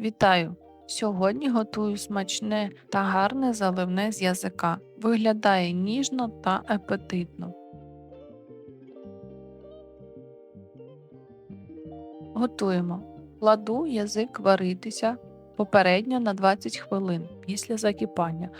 Вітаю! Сьогодні готую смачне та гарне заливне з язика. Виглядає ніжно та апетитно. Готуємо. Кладу язик варитися попередньо на 20 хвилин після закипання.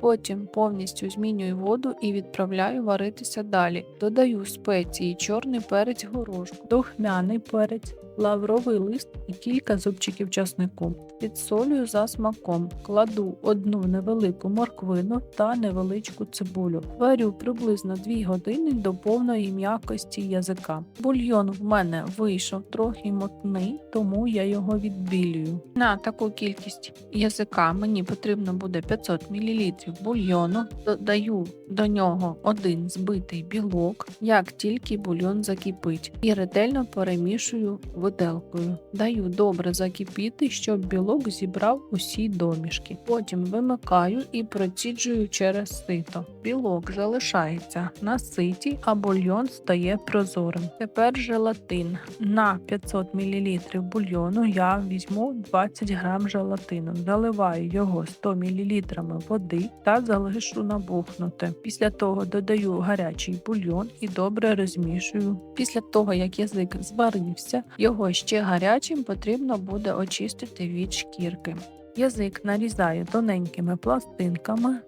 Потім повністю змінюю воду і відправляю варитися далі. Додаю спеції, чорний перець горошку, духмяний перець, лавровий лист і кілька зубчиків часнику. Підсолюю за смаком, кладу одну невелику морквину та невеличку цибулю. Варю приблизно 2 години до повної м'якості язика. Бульйон в мене вийшов трохи мотний, тому я його відбілюю. На таку кількість язика мені потрібно буде 500 мл бульйону. Додаю до нього один збитий білок, як тільки бульйон закипить, і ретельно перемішую виделкою. Даю добре закипіти, щоб білок зібрав усі домішки. Потім вимикаю і проціджую через сито. Білок залишається на ситі, а бульйон стає прозорим. Тепер желатин. На 500 мл бульйону я візьму 20 г желатину, заливаю його 100 мл води та залишу набухнути. Після того додаю гарячий бульйон і добре розмішую. Після того, як язик зварився, його ще гарячим потрібно буде очистити від шкірки. Язик нарізаю тоненькими пластинками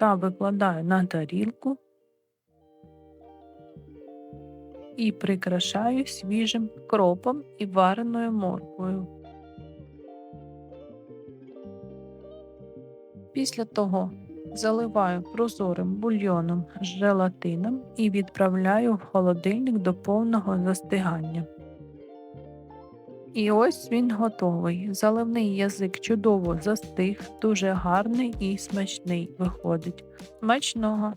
та викладаю на тарілку і прикрашаю свіжим кропом і вареною морквою. Після того заливаю прозорим бульйоном з желатином і відправляю в холодильник до повного застигання. І ось він готовий. Заливний язик чудово застиг, дуже гарний і смачний виходить. Смачного!